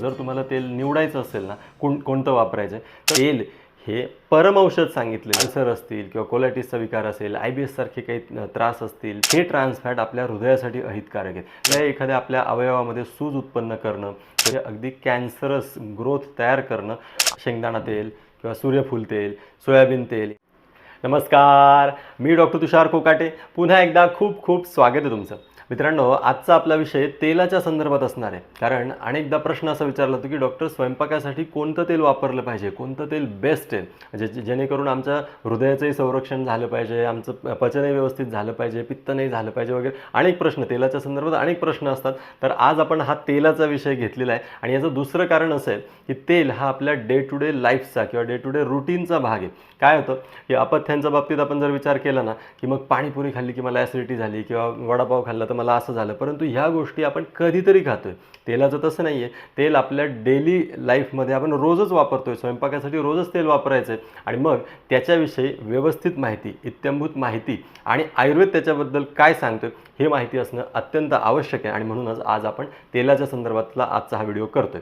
जर तुम्हाला तेल निवडायचं असेल ना कोण कोणतं वापरायचं आहे तर तेल हे परमौषध सांगितले. अल्सर असतील किंवा कोलायटिसचा विकार असेल आय बी एस सारखे काही त्रास असतील हे ट्रान्सफॅट आपल्या हृदयासाठी अहितकारक आहेत. त्या एखाद्या आपल्या अवयवामध्ये सूज उत्पन्न करणं म्हणजे अगदी कॅन्सरस ग्रोथ तयार करणं शेंगदाणा तेल किंवा सूर्यफूल तेल सोयाबीन तेल नमस्कार मी डॉक्टर तुषार कोकाटे. पुन्हा एकदा खूप खूप स्वागत आहे तुमचं. मित्रांनो आजचा आपला विषय तेलाच्या संदर्भात असणार आहे. कारण अनेकदा प्रश्न असा विचारला होतो की डॉक्टर स्वयंपाकासाठी कोणतं तेल वापरलं पाहिजे? कोणतं तेल बेस्ट आहे? म्हणजे जे- जेणेकरून आमच्या हृदयाचंही संरक्षण झालं पाहिजे आमचं पचनही व्यवस्थित झालं पाहिजे पित्त नाही झालं पाहिजे वगैरे. अनेक प्रश्न तेलाच्या संदर्भात अनेक प्रश्न असतात. तर आज आपण हा तेलाचा विषय घेतलेला आहे. आणि याचं दुसरं कारण असं आहे की तेल हा आपल्या डे टू डे लाईफचा किंवा डे टू डे रुटीनचा भाग आहे. काय होतं? की पथ्यांच्या बाबतीत आपण जर विचार केला ना की मग पाणीपुरी खाल्ली की मला ॲसिडिटी झाली किंवा वडापाव खाल्ला तर मला असं झालं. परंतु ह्या गोष्टी आपण कधीतरी खातोय. तेलाचं तसं नाही आहे तेल आपल्या डेली लाईफमध्ये आपण रोजच वापरतोय. स्वयंपाकासाठी रोजच तेल वापरायचं आहे आणि मग त्याच्याविषयी व्यवस्थित माहिती इत्यंभूत माहिती आणि आयुर्वेद त्याच्याबद्दल काय सांगतोय हे माहिती असणं अत्यंत आवश्यक आहे. आणि म्हणूनच आज आपण तेलाच्या संदर्भातला आजचा हा व्हिडिओ करतोय.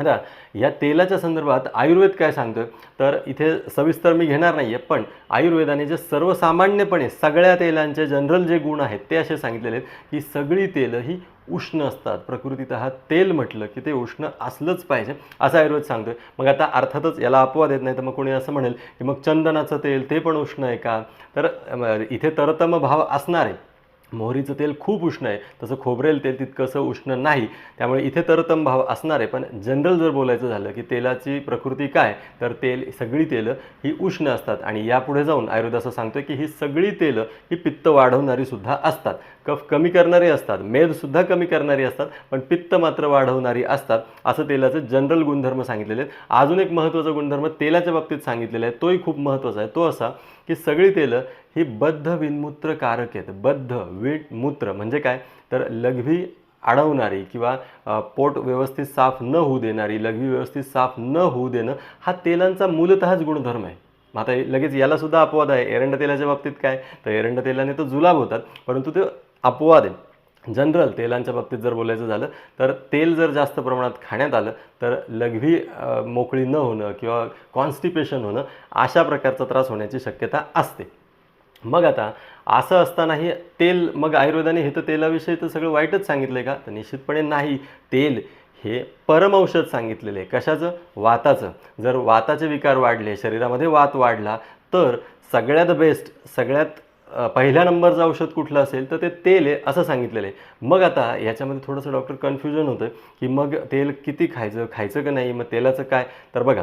आता या तेलाच्या संदर्भात आयुर्वेद काय सांगतोय? तर इथे सविस्तर मी घेणार नाही आहे पण आयुर्वेदाने जे सर्वसामान्यपणे सगळ्या तेलांचे जनरल जे गुण आहेत ते असे सांगितलेले आहेत की सगळी तेलं ही उष्ण असतात. प्रकृतीत हा तेल म्हटलं की ते उष्ण असलंच पाहिजे असं आयुर्वेद सांगतोय. मग आता अर्थातच याला अपवाद येत नाही तर मग कोणी असं म्हणेल की मग चंदनाचं तेल ते पण उष्ण आहे का? तर इथे तरतम भाव असणार आहे मोहरीचं तेल खूप उष्ण आहे. तसं खोबरेल तेल तितकंसं उष्ण नाही. त्यामुळे इथे तरतम भाव असणार आहे. पण जनरल जर बोलायचं झालं की तेलाची प्रकृती काय तर तेल सगळी तेलं ही उष्ण असतात. आणि यापुढे जाऊन आयुर्वेद असं सांगतोय की ही सगळी तेलं ही पित्त वाढवणारी सुद्धा असतात. कफ कमी करणारी असतात. मेदसुद्धा कमी करणारी असतात. पण पित्त मात्र वाढवणारी असतात. असं तेलाचं जनरल गुणधर्म सांगितलेले आहेत. अजून एक महत्त्वाचा गुणधर्म तेलाच्या बाबतीत सांगितलेला आहे. तोही खूप महत्त्वाचा आहे. तो असा की सगळी तेलं ही बद्ध विनमूत्रकारक आहेत. बद्ध वीट मूत्र म्हणजे काय? तर लघवी अडवणारी किंवा पोट व्यवस्थित साफ न होऊ देणारी लघवी व्यवस्थित साफ न होऊ देणं हा तेलांचा मूलतःच गुणधर्म आहे. मग आता लगेच यालासुद्धा अपवाद आहे. एरंड तेलाच्या बाबतीत काय? तर एरंड तेलाने तर जुलाब होतात परंतु ते अपवाद आहे जनरल तेलांच्या बाबतीत जर बोलायचं झालं तर तेल जर जास्त प्रमाणात खाण्यात आलं तर लघवी मोकळी न होणं किंवा कॉन्स्टिपेशन होणं अशा प्रकारचा त्रास होण्याची शक्यता असते. मग आता असं असतानाही तेल मग आयुर्वेदाने हे तर तेलाविषयी तर सगळं वाईटच सांगितलं आहे का? तर निश्चितपणे नाही. तेल हे परमौषध सांगितलेले आहे कशाचं? वाताचं. जर वाताचे विकार वाढले शरीरामध्ये वात वाढला तर सगळ्यात बेस्ट सगळ्यात पहिल्या नंबरचं औषध कुठलं असेल तर ते तेल आहे असं सांगितलेलं आहे. मग आता याच्यामध्ये थोडंसं डॉक्टर कन्फ्युजन होतं की मग तेल किती खायचं खायचं का नाही मग तेलाचं काय? तर बघा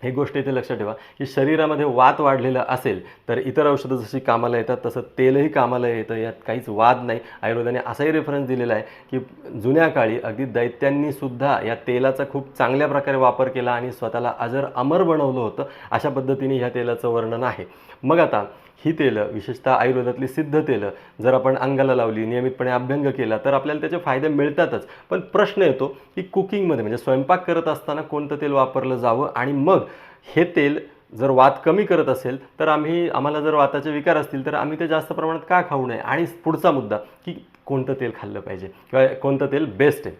ही गोष्ट इथे लक्षात ठेवा की शरीरामध्ये वात वाढलेलं असेल तर इतर औषधं जशी कामाला येतात तसं तेलही कामाला येतं. यात काहीच वाद नाही. आयुर्वेदाने असाही रेफरन्स दिलेला आहे की जुन्या काळी अगदी दैत्यांनीसुद्धा या तेलाचा खूप चांगल्या प्रकारे वापर केला आणि स्वतःला अजर अमर बनवलं होतं. अशा पद्धतीने ह्या तेलाचं वर्णन आहे. मग आता ही तेलं विशेषतः आयुर्वेदातली सिद्ध तेलं जर आपण अंगाला लावली नियमितपणे अभ्यंग केला तर आपल्याला त्याचे फायदे मिळतातच. पण प्रश्न येतो की कुकिंगमध्ये म्हणजे स्वयंपाक करत असताना कोणतं तेल वापरलं जावं? आणि मग हे तेल जर वात कमी करत असेल तर आम्ही आम्हाला जर वाताचे विकार असतील तर आम्ही ते जास्त प्रमाणात का खाऊ नये? आणि पुढचा मुद्दा की कोणतं तेल खाल्लं पाहिजे? किंवा कोणतं तेल बेस्ट आहे?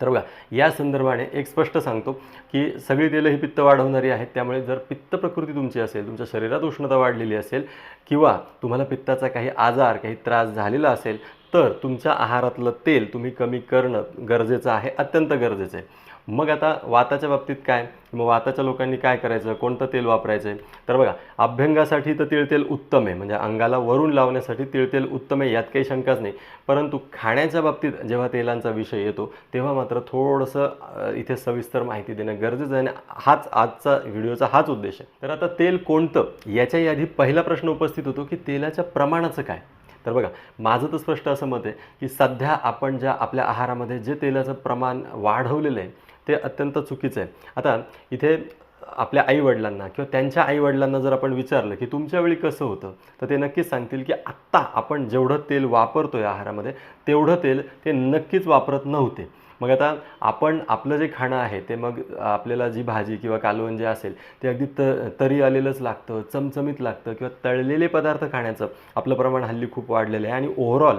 तर बघा या संदर्भाने एक स्पष्ट सांगतो की सगळी तेलं ही पित्त वाढवणारी आहेत. त्यामुळे जर पित्त प्रकृती तुमची असेल तुमच्या शरीरात उष्णता वाढलेली असेल किंवा तुम्हाला पित्ताचा काही आजार काही त्रास झालेला असेल तर तुमच्या आहारातलं तेल तुम्ही कमी करणं गरजेचं आहे अत्यंत गरजेचं आहे. मग आता वाताच्या बाबतीत काय? मग वाताच्या लोकांनी काय करायचं? कोणतं तेल वापरायचं आहे तर बघा अभ्यंगासाठी तर तिळतेल उत्तम आहे. म्हणजे अंगाला वरून लावण्यासाठी तिळतेल उत्तम आहे यात काही शंकाच नाही. परंतु खाण्याच्या बाबतीत जेव्हा तेलांचा विषय येतो तेव्हा मात्र थोडंसं इथे सविस्तर माहिती देणं गरजेचं आहे. आणि हाच आजचा व्हिडिओचा हाच उद्देश आहे. तर आता तेल कोणतं? याच्याही आधी पहिला प्रश्न उपस्थित होतो की तेलाच्या प्रमाणाचं काय? तर बघा माझं तर स्पष्ट असं मत आहे की सध्या आपण ज्या आपल्या आहारामध्ये जे तेलाचं प्रमाण वाढवलेलं आहे ते अत्यंत चुकीचं आहे. आता इथे आपल्या आईवडिलांना किंवा त्यांच्या आईवडिलांना जर आपण विचारलं की तुमच्या वेळी कसं होतं तर ते नक्कीच सांगतील की आत्ता आपण जेवढं तेल वापरतो आहे आहारामध्ये तेवढं तेल ते नक्कीच वापरत नव्हते. मग आता आपण आपलं जे खाणं आहे ते मग आपल्याला जी भाजी किंवा कालवण जे असेल ते अगदी त तरी आलेलंच लागतं चमचमीत लागतं किंवा तळलेले पदार्थ खाण्याचं आपलं प्रमाण हल्ली खूप वाढलेलं आहे. आणि ओव्हरऑल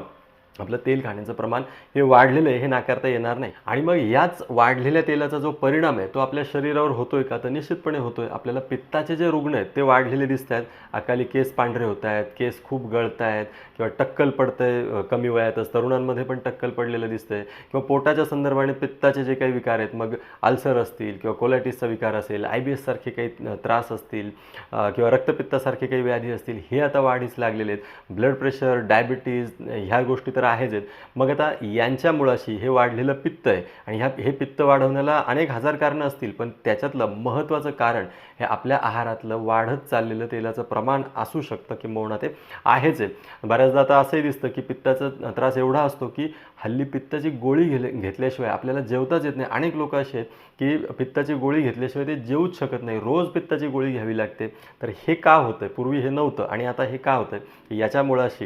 आपलं तेल खाण्याचं प्रमाण हे वाढलेलं आहे हे नाकारता येणार नाही. आणि मग याच वाढलेल्या तेलाचा जो परिणाम आहे तो आपल्या शरीरावर होतोय का? तर निश्चितपणे होतोय. आपल्याला पित्ताचे जे रुग्ण आहेत ते वाढलेले दिसत आहेत. अकाली केस पांढरे होत आहेत केस खूप गळत आहेत किंवा टक्कल पडतंय कमी वयातच. तरुणांमध्ये पण टक्कल पडलेलं दिसतंय. किंवा पोटाच्या संदर्भाने पित्ताचे जे काही विकार आहेत मग अल्सर असतील किंवा कोलायटिसचा विकार असेल आय बी एससारखे काही त्रास असतील किंवा रक्तपित्तासारखे काही व्याधी असतील हे आता वाढीस लागलेले आहेत. ब्लड प्रेशर डायबिटीज ह्या गोष्टी तर आहेच आहेत मग आता यांच्या मुळाशी हे वाढलेलं पित्त आहे आणि ह्या हे पित्त वाढवण्याला अनेक हजार कारणं असतील पण त्याच्यातलं महत्त्वाचं कारण हे आपल्या आहारातलं वाढत चाललेलं तेलाचं प्रमाण असू शकतं किंबहुना ते आहेच आहे. बऱ्याचदा आता असंही दिसतं की पित्ताचा त्रास एवढा असतो की हल्ली पित्ताची गोळी घेले घेतल्याशिवाय आपल्याला जेवताच येत नाही. अनेक लोक असे आहेत की पित्ताची गोळी घेतल्याशिवाय ते जेवूच शकत नाही. रोज पित्ताची गोळी घ्यावी लागते. तर हे का होतं पूर्वी हे नव्हतं आणि आता हे का होतं की अशी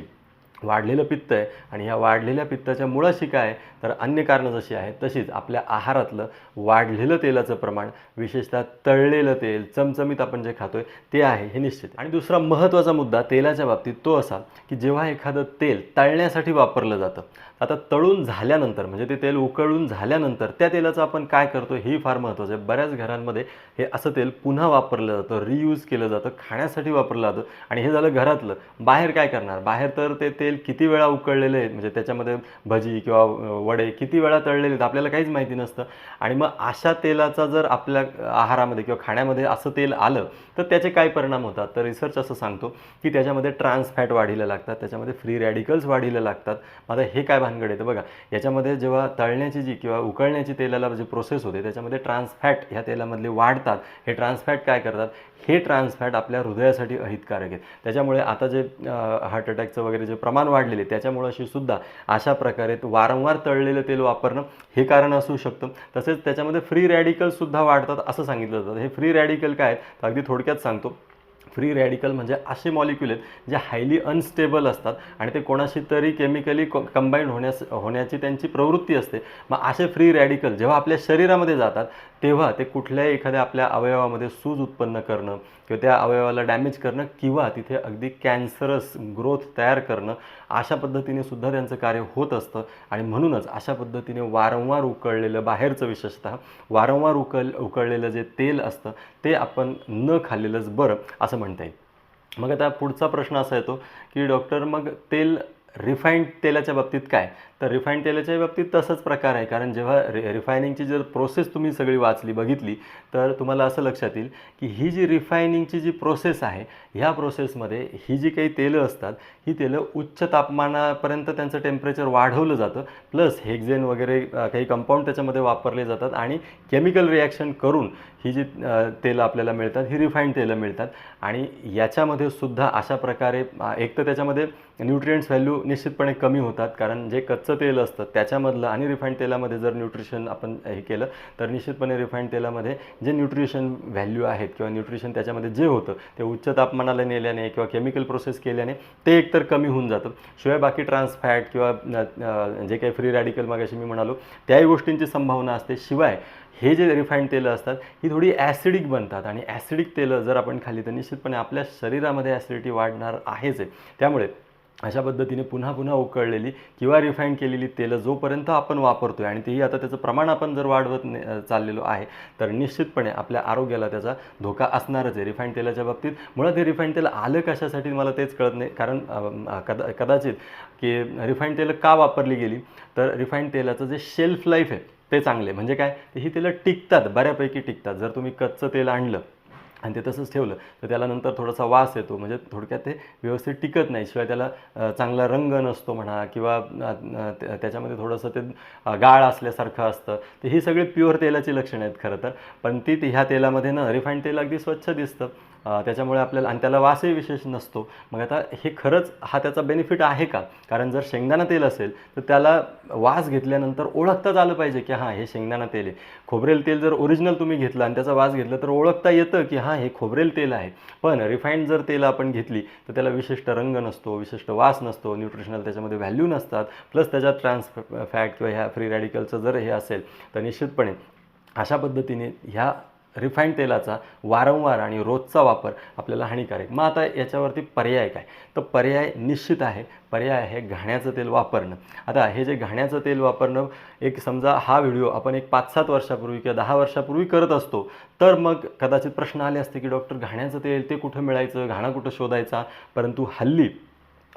वाढलेलं पित्त आहे आणि ह्या वाढलेल्या पित्ताच्या मुळाशी काय तर अन्य कारणं जशी आहेत तशीच आपल्या आहारातलं वाढलेलं तेलाचं प्रमाण विशेषतः तळलेलं तेल चमचमीत आपण जे खातोय ते आहे हे निश्चित. आणि दुसरा महत्त्वाचा मुद्दा तेलाच्या बाबतीत तो असा की जेव्हा एखादं तेल तळण्यासाठी वापरलं जातं आता तळून झाल्यानंतर म्हणजे ते तेल उकळून झाल्यानंतर त्या तेलाचं आपण काय करतो हेही फार महत्त्वाचं आहे. बऱ्याच घरांमध्ये हे असं तेल पुन्हा वापरलं जातं रियूज केलं जातं खाण्यासाठी वापरलं जातं आणि हे झालं घरातलं. बाहेर काय करणार? बाहेर तर ते तेल किती वेळा उकळलेले आहेत? म्हणजे त्याच्यामध्ये भजी किंवा वडे किती वेळा तळलेले आहेत? आपल्याला काहीच माहिती नसतं. आणि मग अशा तेलाचा जर आपल्या आहारामध्ये किंवा खाण्यामध्ये असं तेल आलं तर त्याचे काय परिणाम होतात? तर रिसर्च असं सांगतो की त्याच्यामध्ये ट्रान्स फॅट वाढीला लागतात त्याच्यामध्ये फ्री रॅडिकल्स वाढीला लागतात. मग हे काय भानगड आहे तर बघा याच्यामध्ये जेव्हा तळण्याची जी किंवा उकळण्याची तेलाला जी प्रोसेस होते त्याच्यामध्ये ट्रान्सफॅट ह्या तेलामधले वाढतात. हे ट्रान्सफॅट काय करतात? हे ट्रान्सफॅट आपल्या हृदयासाठी अहितकारक आहेत. त्याच्यामुळे आता जे हार्ट अटॅकचं वगैरे जे प्रमाण वाढलेले त्याच्यामुळे अशी सुद्धा अशा प्रकारे वारंवार तळलेलं तेल वापरणं हे कारण असू शकतं. तसेच त्याच्यामध्ये फ्री रॅडिकल्ससुद्धा वाढतात असं सांगितलं जातं. हे फ्री रॅडिकल काय आहेत? अगदी थोडक्यात सांगतो. फ्री रॅडिकल म्हणजे असे मॉलिक्युल आहेत जे हायली अनस्टेबल असतात आणि ते कोणाशी तरी केमिकली कंबाईंड होण्यास होण्याची त्यांची प्रवृत्ती असते. मग असे फ्री रॅडिकल जेव्हा आपल्या शरीरामध्ये जातात तेव्हा ते कुठल्याही एखाद्या आपल्या अवयवामध्ये सूज उत्पन्न करणं किंवा त्या अवयवाला डॅमेज करणं किंवा तिथे अगदी कॅन्सरस ग्रोथ तयार करणं अशा पद्धतीने सुद्धा त्यांचं कार्य होत असतं. आणि म्हणूनच अशा पद्धतीने वारंवार उकळलेलं बाहेरचं विशेषतः वारंवार उकळ उकळलेलं जे तेल असतं ते आपण न खाल्लेलंच बरं असं म्हणता येईल. मग आता पुढचा प्रश्न असा येतो की डॉक्टर मग तेल रिफाईंड तेलाच्या बाबतीत काय? तर रिफाईंड तेलाच्या बाबतीत तसंच प्रकार आहे. कारण जेव्हा रि रिफायनिंगची जर प्रोसेस तुम्ही सगळी वाचली बघितली तर तुम्हाला असं लक्षात येईल की ही जी रिफायनिंगची जी प्रोसेस आहे ह्या प्रोसेसमध्ये ही जी काही तेलं असतात ही तेलं उच्च तापमानापर्यंत त्यांचं टेम्परेचर वाढवलं जातं. प्लस हेक्झेन वगैरे काही कंपाऊंड त्याच्यामध्ये वापरले जातात आणि केमिकल रिॲक्शन करून ही जी तेलं आपल्याला मिळतात ही रिफाईंड तेलं मिळतात. आणि याच्यामध्ये सुद्धा अशा प्रकारे एक तर त्याच्यामध्ये न्यूट्रियंट्स व्हॅल्यू निश्चितपणे कमी होतात कारण जे कच्चं तेल असतं त्याच्यामधलं आणि रिफाईंड तेलामध्ये जर न्यूट्रिशन आपण हे केलं तर निश्चितपणे रिफाईंड तेलामध्ये जे न्यूट्रिशन व्हॅल्यू आहेत किंवा न्यूट्रिशन त्याच्यामध्ये जे होतं ते उच्च तापमानाला नेल्याने किंवा केमिकल प्रोसेस केल्याने ते एकतर कमी होऊन जातं. शिवाय बाकी ट्रान्सफॅट किंवा जे काही फ्री रॅडिकल मागाशी मी म्हणालो त्याही गोष्टींची संभावना असते. शिवाय हे जे रिफाईंड तेलं असतात ही थोडी ॲसिडिक बनतात आणि ॲसिडिक तेलं जर आपण खाल्ली तर निश्चितपणे आपल्या शरीरामध्ये ॲसिडिटी वाढणार आहेच आहे. त्यामुळे अशा पद्धतीने पुन्हा पुन्हा उकळलेली किंवा रिफाईंड केलेली तेलं जोपर्यंत आपण वापरतो आहे आणि तेही आता त्याचं प्रमाण आपण जर वाढवत ने- चाललेलो आहे तर निश्चितपणे आपल्या आरोग्याला त्याचा धोका असणारच आहे. रिफाईंड तेलाच्या बाबतीत मुळात हे रिफाईंड तेल आलं कशासाठी मला तेच कळत नाही. कारण कदा कदाचित की रिफाईंड तेलं का वापरली गेली? तर रिफाईंड तेलाचं जे शेल्फ लाईफ आहे ते चांगले. म्हणजे काय? ही तेलं टिकतात बऱ्यापैकी टिकतात. जर तुम्ही कच्चं तेल आणलं आणि ते तसंच ठेवलं. तर त्याला नंतर थोडासा वास येतो. म्हणजे थोडक्यात ते व्यवस्थित टिकत नाही. शिवाय त्याला चांगला रंग नसतो म्हणा किंवा त्या- त्याच्यामध्ये थोडंसं ते गाळ असल्यासारखं असतं. तर ही सगळी प्युअर तेलाची लक्षणं आहेत खरं तर. पण ती ह्या तेलामध्ये ना रिफाईंड तेल अगदी स्वच्छ दिसतं. त्याच्यामुळे आपल्याला आणि त्याला वासही विशेष नसतो. मग आता हे खरंच हा त्याचा बेनिफिट आहे का? कारण जर शेंगदाणा तेल असेल तर त्याला वास घेतल्यानंतर ओळखताच आलं पाहिजे की हां हे शेंगदाणा तेल आहे. खोबरेल तेल जर ओरिजिनल तुम्ही घेतलं आणि त्याचा वास घेतला तर ओळखता येतं की हां हे खोबरेल तेल आहे. पण रिफाईंड जर तेल आपण घेतली तर त्याला विशिष्ट रंग नसतो विशिष्ट वास नसतो न्यूट्रिशनल त्याच्यामध्ये व्हॅल्यू नसतात. प्लस त्याच्यात ट्रान्स फॅट किंवा ह्या फ्री रॅडिकलचं जर हे असेल तर निश्चितपणे अशा पद्धतीने ह्या रिफाईंड तेलाचा वारंवार आणि रोजचा वापर आपल्याला हानिकारक. मग आता याच्यावरती पर्याय काय? तर पर्याय निश्चित आहे. पर्याय आहे घाण्याचं तेल वापरणं. आता हे जे घाण्याचं तेल वापरणं एक समजा हा व्हिडिओ आपण एक पाच सात वर्षापूर्वी किंवा दहा वर्षापूर्वी करत असतो तर मग कदाचित प्रश्न आले असते की डॉक्टर घाण्याचं तेल ते कुठं मिळायचं? घाणा कुठं शोधायचा? परंतु हल्ली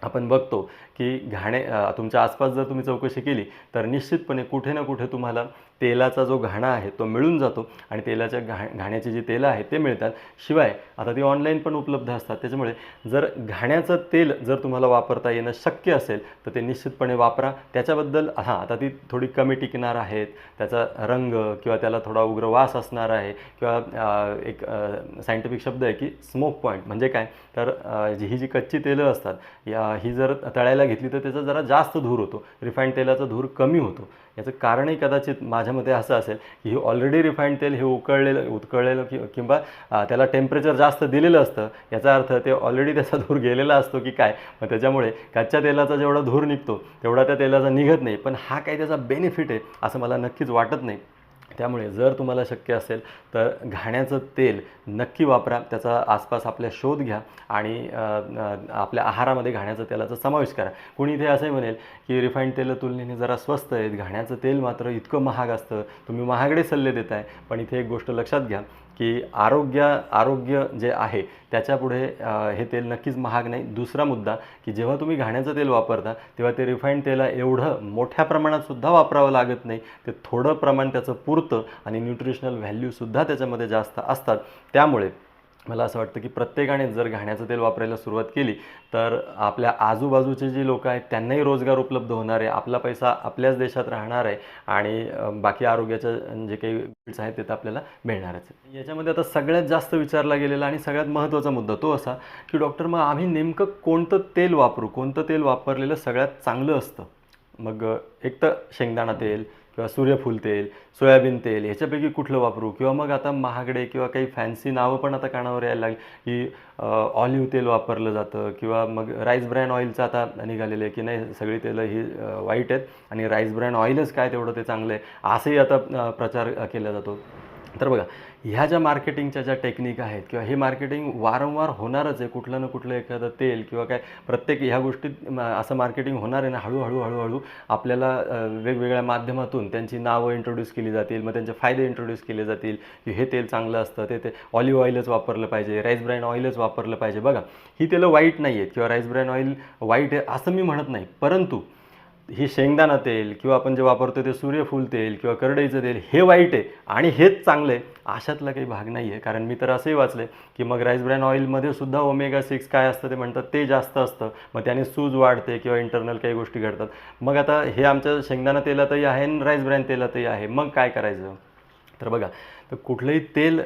आपण बघतो की घाणे तुमच्या आसपास जर तुम्ही चौकशी केली तर निश्चितपणे कुठे ना कुठे तुम्हाला तेलाचा जो घाणा आहे तो मिळून जातो आणि तेलाच्या घा घाण्याची जी तेलं आहेत ते मिळतात. शिवाय आता ती ऑनलाईन पण उपलब्ध असतात. त्याच्यामुळे जर घाण्याचं तेल जर तुम्हाला वापरता येणं शक्य असेल तर ते निश्चितपणे वापरा. त्याच्याबद्दल हां आता ती थोडी कमी टिकणार आहेत. त्याचा रंग किंवा त्याला थोडा उग्र वास असणार आहे किंवा एक सायंटिफिक शब्द आहे की स्मोक पॉईंट म्हणजे काय? तर जी ही जी कच्ची तेलं असतात या ही जर तळायला घेतली तर त्याचा जरा जास्त धूर होतो. रिफाईंड तेलाचा धूर कमी होतो. याचं कारणही कदाचित माझ्या मते असं असेल की हे ऑलरेडी रिफाईंड तेल हे उकळलेलं उकळलेलं कि किंवा त्याला टेम्परेचर जास्त दिलेलं असतं. याचा अर्थ ते ऑलरेडी त्याचा धूर गेलेला असतो की काय? मग त्याच्यामुळे कच्च्या तेलाचा जेवढा धूर निघतो तेवढा त्या तेलाचा निघत नाही. पण हा काही त्याचा बेनिफिट आहे असं मला नक्कीच वाटत नाही. त्यामुळे जर तुम्हाला शक्य असेल तर घाण्याचं तेल नक्की वापरा त्याचा आसपास आपल्या शोध घ्या आणि आपल्या आहारामध्ये घाण्याचं तेलाचा समावेश करा. कोणी इथे असंही म्हणेल की रिफाईंड तेलं तुलनेने जरा स्वस्त आहेत घाण्याचं तेल मात्र इतकं महाग असतं तुम्ही महागडे सल्ले देताय. पण इथे एक गोष्ट लक्षात घ्या की आरोग्य आरोग्य जे आहे त्याच्यापुढे हे तेल नक्कीच महाग नाही. दुसरा मुद्दा की जेव्हा तुम्ही घाण्याचं तेल वापरता तेव्हा ते रिफाईंड तेला एवढं मोठ्या प्रमाणातसुद्धा वापरावं लागत नाही. ते थोडं प्रमाण त्याचं पुरतं आणि न्यूट्रिशनल व्हॅल्यूसुद्धा त्याच्यामध्ये जास्त असतात. त्यामुळे मला असं वाटतं की प्रत्येकाने जर घाण्याचं तेल वापरायला सुरुवात केली तर आपल्या आजूबाजूचे जे लोक आहेत त्यांनाही रोजगार उपलब्ध होणार आहे आपला पैसा आपल्याच देशात राहणार आहे आणि बाकी आरोग्याच्या जे काही बिल्स आहेत ते तर आपल्याला मिळणारच आहे याच्यामध्ये आता सगळ्यात जास्त विचारला गेलेला आणि सगळ्यात महत्त्वाचा मुद्दा तो असा की डॉक्टर मग आम्ही नेमकं कोणतं तेल वापरू? कोणतं तेल वापरलेलं सगळ्यात चांगलं असतं? मग एक तर शेंगदाणा तेल किंवा सूर्यफूल तेल सोयाबीन तेल ह्याच्यापैकी कुठलं वापरू? किंवा मग आता महागडे किंवा काही फॅन्सी नावं पण आता कानावर यायला लागली की ऑलिव्ह तेल वापरलं जातं किंवा मग राईस ब्रँड ऑइलचं आता निघालेलं आहे की नाही सगळी तेलं ही वाईट आहेत आणि राईस ब्रँड ऑइलच काय तेवढं ते चांगलं आहे असंही आता प्रचार केला जातो. तर बघा ह्या ज्या मार्केटिंगच्या ज्या टेक्निक आहेत किंवा हे मार्केटिंग वारंवार होणारच आहे कुठलं ना कुठलं एखादं तेल किंवा काय प्रत्येक ह्या गोष्टीत असं मार्केटिंग होणार आहे ना हळूहळू हळूहळू आपल्याला वेगवेगळ्या माध्यमातून त्यांची नावं इंट्रोड्यूस केली जातील मग त्यांचे फायदे इंट्रोड्यूस केले जातील की हे तेल चांगलं असतं ते ते ऑलिव्ह ऑइलच वापरलं पाहिजे राईस ब्रँड ऑइलच वापरलं पाहिजे. बघा ही तेलं वाईट नाही आहेत किंवा राईस ब्रँड ऑइल वाईट आहे असं मी म्हणत नाही परंतु ही शेंगदाणा तेल किंवा आपण जे वापरतो ते सूर्यफूल तेल किंवा करडईचं तेल हे वाईट आहे आणि हेच चांगलं आहे. अशातला काही भाग नाही आहे कारण मी तर असंही वाचले की मग राईस ब्रँड ऑइलमध्ये सुद्धा ओमेगा सिक्स काय असतं ते म्हणतात ते जास्त असतं. मग त्याने सूज वाढते किंवा इंटरनल काही गोष्टी घडतात. मग आता हे आमच्या शेंगदाणा तेलातही आहे आणि राईस ब्रँड तेलातही आहे. मग काय करायचं? तर बघा तर कुठलंही तेल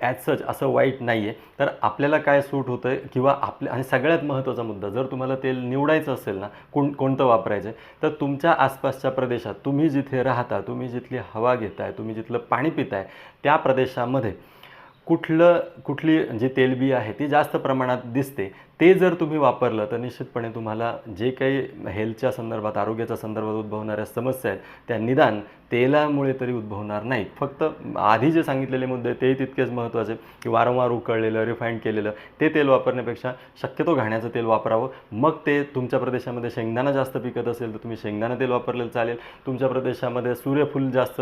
ॲज सच असं वाईट नाही आहे तर आपल्याला काय सूट होतं आहे किंवा आपल्या आणि सगळ्यात महत्त्वाचा मुद्दा जर तुम्हाला तेल निवडायचं असेल ना कोण कोणतं वापरायचं आहे तर तुमच्या आसपासच्या प्रदेशात तुम्ही जिथे राहता तुम्ही जिथली हवा घेताय तुम्ही जिथलं पाणी पिताय त्या प्रदेशामध्ये कुठलं कुठली जी तेलबी आहे ती जास्त प्रमाणात दिसते ते जर तुम्ही वापरलं तर निश्चितपणे तुम्हाला जे काही हेल्थच्या संदर्भात आरोग्याच्या संदर्भात उद्भवणाऱ्या समस्या आहेत त्या निदान तेलामुळे तरी उद्भवणार नाहीत. फक्त आधी जे सांगितलेले मुद्दे तेही तितकेच महत्त्वाचे. की वारंवार उकळलेलं रिफाईंड केलेलं ते तेल वापरण्यापेक्षा शक्यतो घाण्याचं तेल वापरावं. मग ते तुमच्या प्रदेशामध्ये शेंगदाणा जास्त पिकत असेल तर तुम्ही शेंगदाणा तेल वापरलेलं चालेल. तुमच्या प्रदेशामध्ये सूर्यफूल जास्त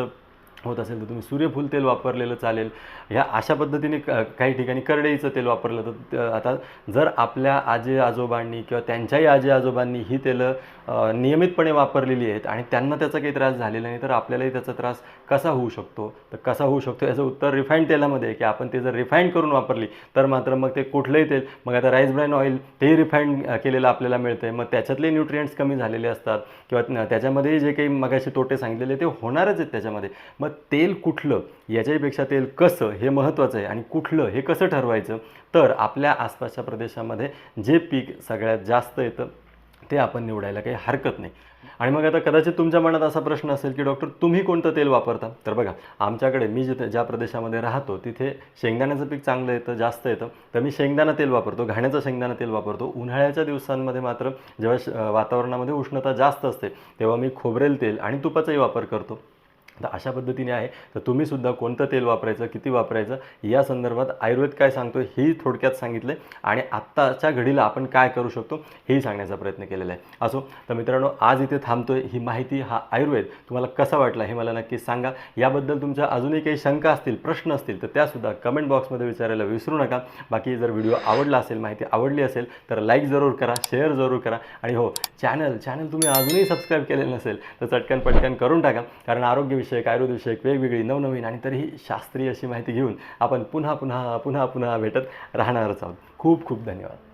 होत असेल तर तुम्ही सूर्यफूल तेल वापरलेलं चालेल. ह्या अशा पद्धतीने क काही ठिकाणी करडईचं तेल वापरलं तर आता जर आपल्या आजी आजोबांनी किंवा त्यांच्याही आजी आजोबांनी ही तेलं नियमितपणे वापरलेली आहेत आणि त्यांना त्याचा काही त्रास झालेला नाही तर आपल्यालाही त्याचा त्रास कसा होऊ शकतो? तर कसा होऊ शकतो याचं उत्तर रिफाईंड तेलामध्ये आहे की आपण ते जर रिफाईंड करून वापरली तर मात्र मग ते कुठलंही तेल मग आता राईस ब्रँड ऑइल तेही रिफाईंड केलेलं आपल्याला मिळतं आहे मग त्याच्यातले न्यूट्रियंट्स कमी झालेले असतात किंवा त्याच्यामध्ये जे काही मगाशी तोटे सांगितलेले ते होणारच आहेत त्याच्यामध्ये. मग तेल कुठलं याच्याहीपेक्षा तेल कसं हे महत्त्वाचं आहे. आणि कुठलं हे कसं ठरवायचं? तर आपल्या आसपासच्या प्रदेशामध्ये जे पीक सगळ्यात जास्त येतं ते आपण निवडायला काही हरकत नाही. आणि मग आता कदाचित तुमच्या मनात असा प्रश्न असेल की डॉक्टर तुम्ही कोणतं तेल वापरता? तर बघा आमच्याकडे मी जिथे ज्या प्रदेशामध्ये राहतो तिथे शेंगदाण्याचं पीक चांगलं येतं जास्त येतं. तर मी शेंगदाणा तेल वापरतो घाण्याचं शेंगदाणा तेल वापरतो. उन्हाळ्याच्या दिवसांमध्ये मात्र जेव्हा श- वातावरणामध्ये उष्णता जास्त असते तेव्हा मी खोबरेल तेल आणि तुपाचाही वापर करतो. तर अशा पद्धतीने आहे. तर तुम्ही सुद्धा कोणतं तेल वापरायचं किती वापरायचं या संदर्भात आयुर्वेद काय सांगतो हेही थोडक्यात सांगितलं आणि आत्ताच्या घडीला आपण काय करू शकतो हेही सांगण्याचा प्रयत्न केलेला आहे. असो तर मित्रांनो आज इथे थांबतोय. ही माहिती हा आयुर्वेद. तुम्हाला कसा वाटला हे मला नक्की सांगा. याबद्दल तुमच्या अजूनही काही शंका असतील प्रश्न असतील तर त्यासुद्धा कमेंट बॉक्समध्ये विचारायला विसरू नका. बाकी जर व्हिडिओ आवडला असेल माहिती आवडली असेल तर लाईक जरूर करा शेअर जरूर करा. आणि हो चॅनल चॅनल तुम्ही अजूनही सबस्क्राईब केलेलं नसेल तर चटकन पटकन करून टाका. कारण आरोग्यविषयी आरोग्यविषयक आयुर्वेदविषयक वेगवेगळी नवनवीन आणि तरीही शास्त्रीय अशी माहिती घेऊन आपण पुन्हा पुन्हा पुन्हा पुन्हा भेटत राहणारच आहोत. खूप खूप धन्यवाद.